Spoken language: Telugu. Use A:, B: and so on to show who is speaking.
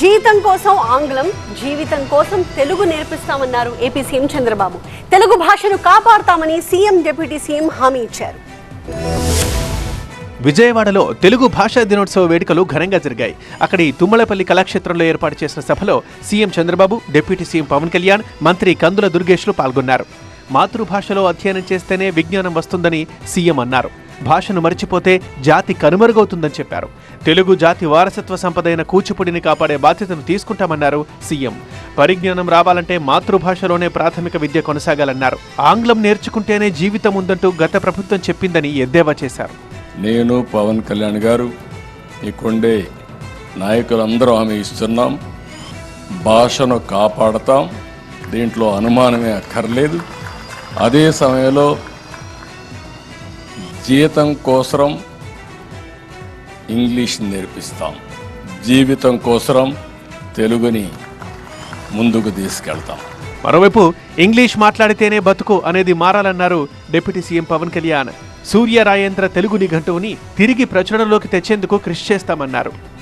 A: జీవితం కోసం ఆంగ్లం జీవితం కోసం తెలుగు నేర్పిస్తామన్నారు ఏపీ సీఎం చంద్రబాబు. తెలుగు భాషను కాపాడుతామని సీఎం డిప్యూటీ సీఎం హామీ ఇచ్చారు.
B: విజయవాడలో తెలుగు భాషా దినోత్సవ వేడుకలు ఘనంగా జరిగాయి. అక్కడి తుమ్మలపల్లి కళాక్షేత్రంలో ఏర్పాటు చేసిన సభలో CM Chandrababu deputy CM Pawan Kalyan మంత్రి కందుల దుర్గేష్లు పాల్గొన్నారు. మాతృభాషలో అధ్యయనం చేస్తేనే విజ్ఞానం వస్తుందని సీఎం అన్నారు. భాషను మరిచిపోతే జాతి కనుమరుగవుతుందని చెప్పారు. తెలుగు జాతి వారసత్వ సంపదైన కూచిపూడిని కాపాడే బాధ్యతను తీసుకుంటామన్నారు సీఎం. పరిజ్ఞానం రావాలంటే మాతృభాషలోనే ప్రాథమిక విద్య కొనసాగాలన్నారు. ఆంగ్లం నేర్చుకుంటేనే జీవితం ఉందంటూ గత ప్రభుత్వం చెప్పిందని ఎద్దేవా చేశారు.
C: నేను పవన్ కళ్యాణ్ గారు ఇక్కడే నాయకులందరూ హామీ ఇస్తున్నాం. భాషను కాపాడతాం. దీంట్లో అనుమానమే అక్కర్లేదు. అదే సమయంలో జీతం కోసరం ఇంగ్లీష్ నేర్పిస్తాం. జీవితం కోసరం తెలుగుని ముందుకు తీసుకెళ్తాం.
B: మరోవైపు ఇంగ్లీష్ మాట్లాడితేనే బతుకు అనేది మారాలన్నారు డిప్యూటీ సీఎం పవన్ కళ్యాణ్. సూర్య రాయేంద్ర తెలుగు నిఘంటువుని తిరిగి ప్రచురణలోకి తెచ్చేందుకు కృషి చేస్తామన్నారు.